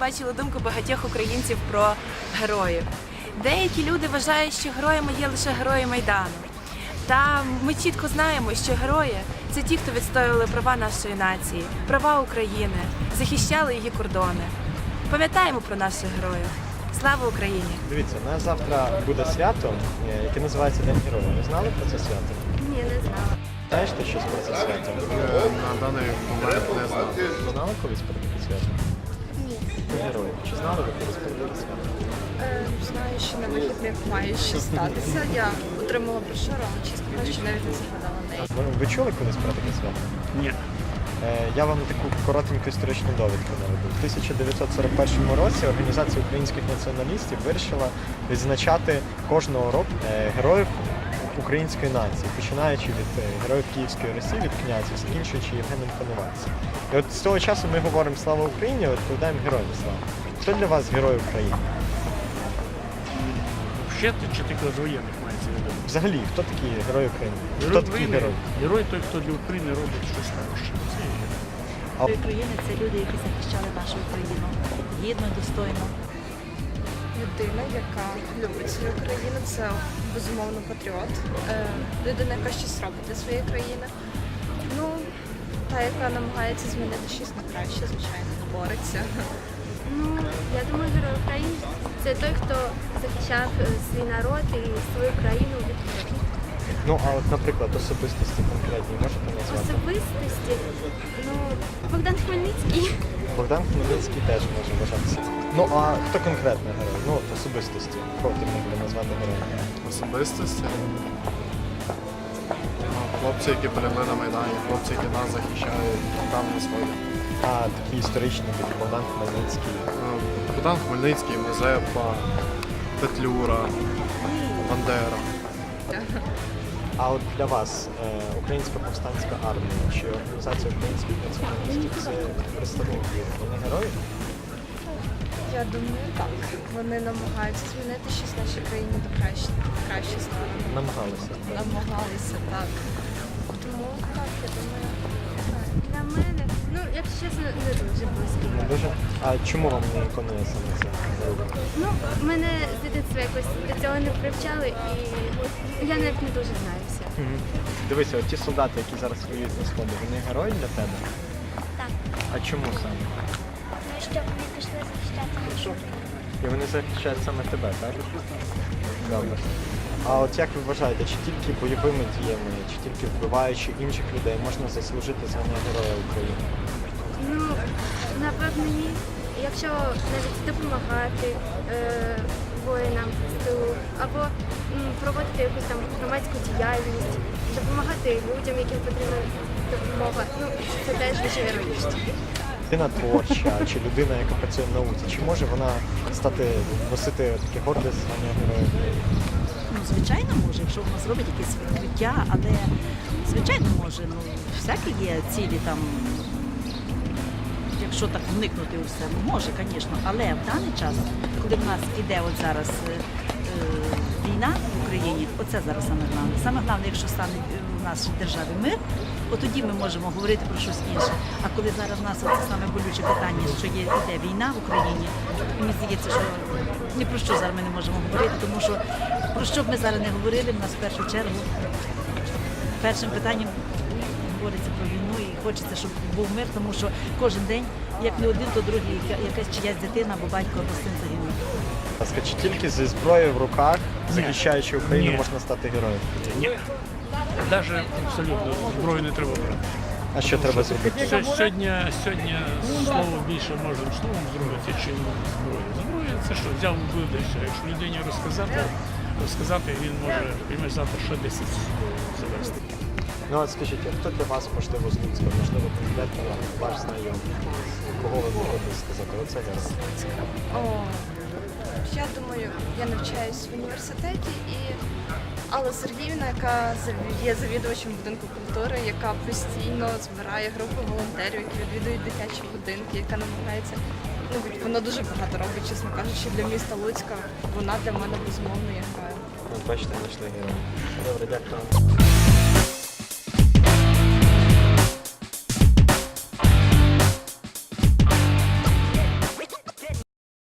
бачили думку багатьох українців про героїв. Деякі люди вважають, що героями є лише герої Майдану. Та ми чітко знаємо, що герої це ті, хто відстоювали права нашої нації, права України, захищали її кордони. Пам'ятаємо про наших героїв. Слава Україні! Дивіться, у нас завтра буде свято, е, яке називається День Героїв. Ви знали про це свято? Ні, не знала. Знаєш ти щось про це свято? Е, На даний момент не знаю. Ви знали колись про таке свято? Героїв. Чи знали ви про таке? Е, Знаю, що на вихідних має щось статися. Я отримала брошуру, але чесно кажучи, навіть не заглядала в неї. Ви, ви чули колись про таке свято? Ні. Е, Я вам таку коротеньку історичну довідку наведу. В 1941 році Організація українських націоналістів вирішила відзначати кожного року е, героїв української нації, починаючи від е, героїв Київської Росії, від князів, закінчуючи Євгеном Коновальцем. І от з того часу ми говоримо Слава Україні, відповідаємо героям слава. Хто для вас герой України? Ще ти чи тільки з воєнних мається в виду? Взагалі, хто такі герої України? Хто такий України, герой? герой той, хто для України робить щось хороше. Це є герой. України це люди, які захищали нашу Україну гідно, достойно. Людина, яка любить свою країну, це безумовно патріот. Е, Людина, яка щось робить для своєї країни. Ну, та, яка намагається змінити щось на краще, звичайно, бореться. Ну, я думаю, герой України це той, хто захищав е, свій народ і свою країну від. Ну, а от, наприклад, особистості конкретні можете назвати? Особистості. Ну, Богдан Хмельницький. Богдан Хмельницький теж може вважатися. Ну а хто конкретно герой? Ну от особистості. Кого ти міг назвати героєм? Особистості. Ну, Хлопці, які полягли на Майдані, хлопці, які нас захищають там на сході. А такі історичні, як Богдан Хмельницький. Е, Богдан Хмельницький, Мазепа, Петлюра, Бандера. А от для вас е, Українська повстанська армія чи організація українських націоналістів це представники вони герої? Я думаю, так. Вони намагаються змінити щось в нашій країні до краще, краще сторони. Намагалися. Намагалися так. Тому так, я думаю. Чесно, не дуже близько. Не дуже. А чому вам не іконує саме це? Ну, мене з дитинства якось до цього не привчали і я навіть не дуже знаю все. Мгм. Дивися, от ті солдати, які зараз воюють на сході, вони герої для тебе? Так. А чому саме? Ну, що вони пішли захищати І вони захищають саме тебе, так? Добре. А от як ви вважаєте, чи тільки бойовими діями, чи тільки вбиваючи інших людей можна заслужити звання Героя України? Ну, напевно, ні. Якщо навіть допомагати е, воїнам тилу, або м, проводити якусь там громадську діяльність, допомагати людям, яким потрібна допомога, ну, це теж дуже героїчно. Людина творча чи людина, яка працює в науці, чи може вона стати носити таке горде звання Героя Ну, звичайно, може, якщо вона зробить якесь відкриття, але звичайно може. Ну, всякі є цілі там. Якщо так вникнути у все, ну може, звісно. Але в даний час, коли в нас іде от зараз е, е, війна в Україні, оце зараз саме головне. Саме головне, якщо стане е, в нашій державі мир, от тоді ми можемо говорити про щось інше. А коли зараз в нас оце саме болюче питання, що є іде війна в Україні, мені здається, що ні про що зараз ми не можемо говорити, тому що про що б ми зараз не говорили, в нас в першу чергу першим питанням говориться про війну і хочеться, щоб був мир, тому що кожен день, як не один, то другий, якась чиясь дитина або батько або син загинув. Ласка, Чи тільки зі зброєю в руках, захищаючи Україну, Ні. можна стати героєм? Ні. Навіть абсолютно зброю не треба брати. А що треба зробити? Сьо- Сьогодні, сьогодні слово більше можна словом зробити, чим зброєю. Зброя це що, взяв вбив і все. Якщо людині розказати, розказати, він може прийме завтра ще 10 завести. Ну от скажіть, а хто для вас можливо з Луцька, можливо, конкретно ваш знайомий? Кого ви можете сказати? Оце. О, я думаю, я навчаюсь в університеті і Алла Сергіївна, яка є завідувачем будинку культури, яка постійно збирає групи волонтерів, які відвідують дитячі будинки, яка намагається. Ну, вона дуже багато робить, чесно кажучи, для міста Луцька. Вона для мене безумовно є героєм. Бачите, знайшли героя. Добре, дякую.